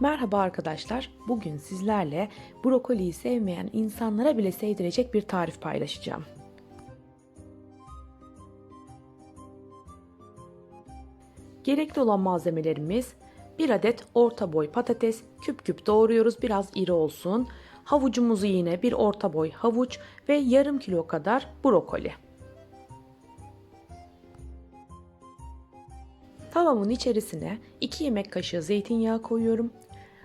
Merhaba arkadaşlar. Bugün sizlerle brokoliyi sevmeyen insanlara bile sevdirecek bir tarif paylaşacağım. Gerekli olan malzemelerimiz 1 adet orta boy patates küp küp doğruyoruz biraz iri olsun. Havucumuzu yine bir orta boy havuç ve yarım kilo kadar brokoli. Tavamın içerisine 2 yemek kaşığı zeytinyağı koyuyorum.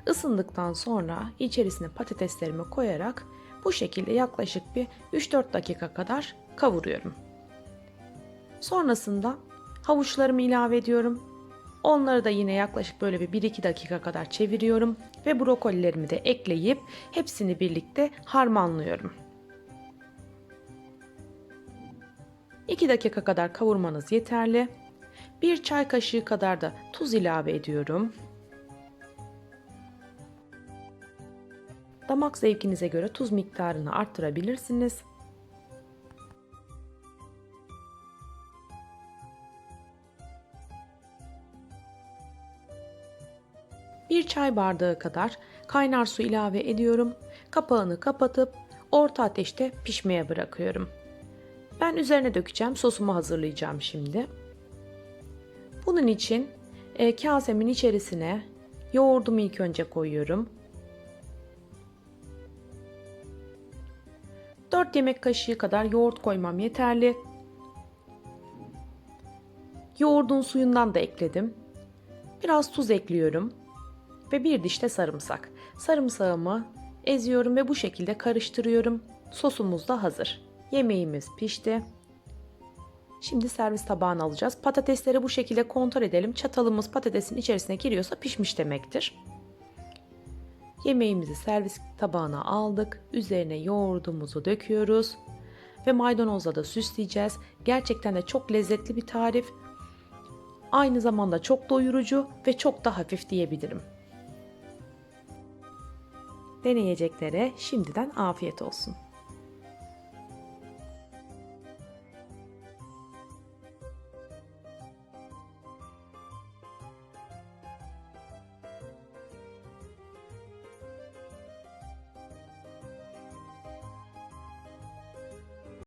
Isındıktan sonra içerisine patateslerimi koyarak bu şekilde yaklaşık bir 3-4 dakika kadar kavuruyorum. Sonrasında havuçlarımı ilave ediyorum. Onları da yine yaklaşık böyle bir 1-2 dakika kadar çeviriyorum ve brokolilerimi de ekleyip hepsini birlikte harmanlıyorum. 2 dakika kadar kavurmanız yeterli. 1 çay kaşığı kadar da tuz ilave ediyorum. Damak zevkinize göre tuz miktarını arttırabilirsiniz. Bir çay bardağı kadar kaynar su ilave ediyorum. Kapağını kapatıp orta ateşte pişmeye bırakıyorum. Ben üzerine dökeceğim. Sosumu hazırlayacağım şimdi. Bunun için e, kasemin içerisine yoğurdumu ilk önce koyuyorum. 4 yemek kaşığı kadar yoğurt koymam yeterli. Yoğurdun suyundan da ekledim. Biraz tuz ekliyorum ve bir diş de sarımsak. Sarımsağımı eziyorum ve bu şekilde karıştırıyorum. Sosumuz da hazır. Yemeğimiz pişti. Şimdi servis tabağına alacağız. Patatesleri bu şekilde kontrol edelim. Çatalımız patatesin içerisine giriyorsa pişmiş demektir. Yemeğimizi servis tabağına aldık. Üzerine yoğurdumuzu döküyoruz. Ve maydanozla da süsleyeceğiz. Gerçekten de çok lezzetli bir tarif. Aynı zamanda çok doyurucu ve çok da hafif diyebilirim. Deneyeceklere şimdiden afiyet olsun.